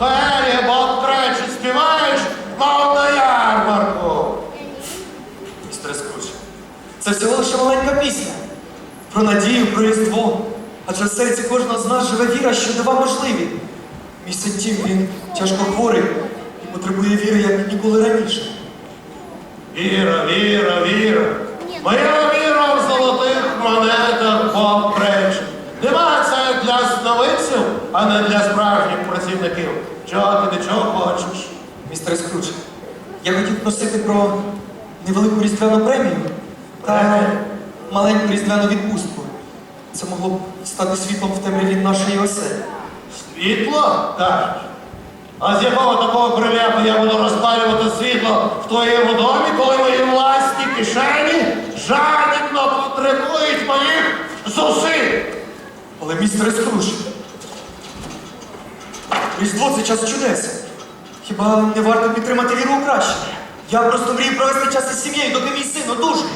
феєрія, бо тричі співаєш, мов на ярмарку. Містере Скрудж, це всього лише маленька пісня. Про надію, про різдво. Адже в серці кожного з нас живе віра, що дива можливі. Мій син Тім, він тяжко хворий і потребує віри, як ніколи раніше. Віра, віра, віра. Моя віра а не для справжніх працівників. Чого ти до чого хочеш? Містере Скрудж, я хотів просити про невелику різдвяну премію та маленьку різдвяну відпустку. Це могло б стати світлом в темряві нашої оселі. Світло? кажеш. А з якого такого приляку я буду розпалювати світло в твоєму домі, коли мої власні кишені жадібно потребують моїх зусиль? Але містере Скрудж, Різдво це час чудес. Хіба не варто підтримати віру у краще? Я просто мрію провести час із сім'єю, доки мій син одужує.